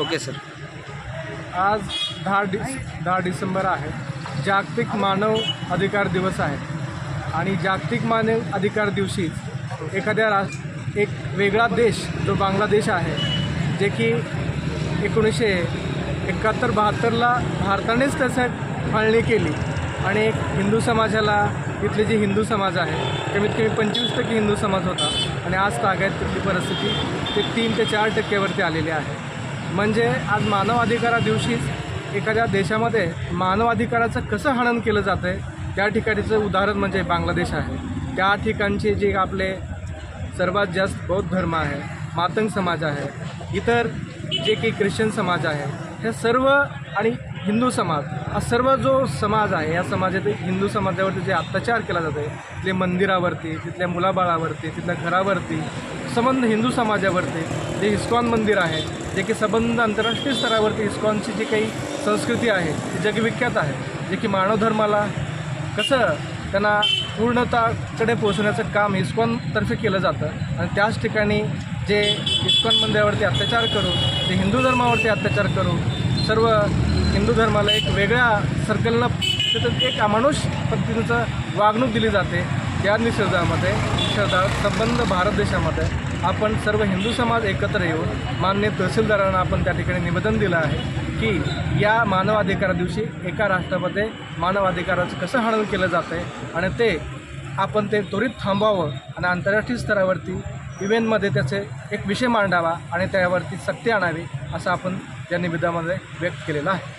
Okay sir. आज दहा डि दहा डिसेंबर आहे. जागतिक मानव अधिकार दिवस आहे. आणि जागतिक मानव अधिकार दिवशी एखाद्या राज एक वेगळा देश जो बांगलादेश आहे जे की एकोणीसशे एकाहत्तर बहात्तरला भारतानेच त्याचं फाळणी केली. आणि एक हिंदू समाजाला इथले जे हिंदू समाज आहे कमीत कमी पंचवीस टक्के हिंदू समाज होता. आणि आज तागायत तिथली परिस्थिती ते तीन ते चार टक्क्यावरती आलेली आहे. म्हणजे आज मानवाधिकारा दिवशीच एखाद्या देशामध्ये मानवाधिकाराचं कसं हनन केलं जातं आहे त्या ठिकाणीचं उदाहरण म्हणजे बांगलादेश आहे. त्या ठिकाणचे जे आपले सर्वात जास्त बौद्ध धर्म आहे मातंग समाज आहे इतर जे काही ख्रिश्चन समाज आहे हे सर्व आणि हिंदू समाज हा सर्व जो समाज आहे या समाजातील हिंदू समाजावरती जे अत्याचार केला जातो आहे तिथले मंदिरावरती तिथल्या मुलाबाळावरती तिथल्या घरावरती संबंध हिंदू समाजावरती जे इस्कॉन मंदिर आहे जे की संबंध आंतरराष्ट्रीय स्तरावरती इस्कॉनची जी काही संस्कृती आहे ती जगविख्यात आहे जे की मानव धर्माला कसं त्यांना पूर्णताकडे पोहोचण्याचं काम इस्कॉनतर्फे केलं जातं आणि त्याच ठिकाणी जे इस्कॉन मंदिरावरती अत्याचार करू जे हिंदू धर्मावरती अत्याचार करू सर्व हिंदू धर्माला एक वेगळ्या सर्कलनं तिथं एक अमानुष पद्धतीचं वागणूक दिली जाते. या निषेधामध्ये निषेधा संबंध भारत देशामध्ये आपण सर्व हिंदू समाज एकत्र येऊन मान्य तहसीलदारांना आपण त्या ठिकाणी निवेदन दिलं आहे की या मानवाधिकारा दिवशी एका राष्ट्रामध्ये मानवाधिकाराचं कसं हनन केलं जातं आहे आणि ते आपण ते त्वरित थांबवावं आणि आंतरराष्ट्रीय स्तरावरती इव्हेंटमध्ये त्याचे एक विषय मांडावा आणि त्यावरती सत्य आणावी असं आपण या निवेदनामध्ये व्यक्त केलेलं आहे.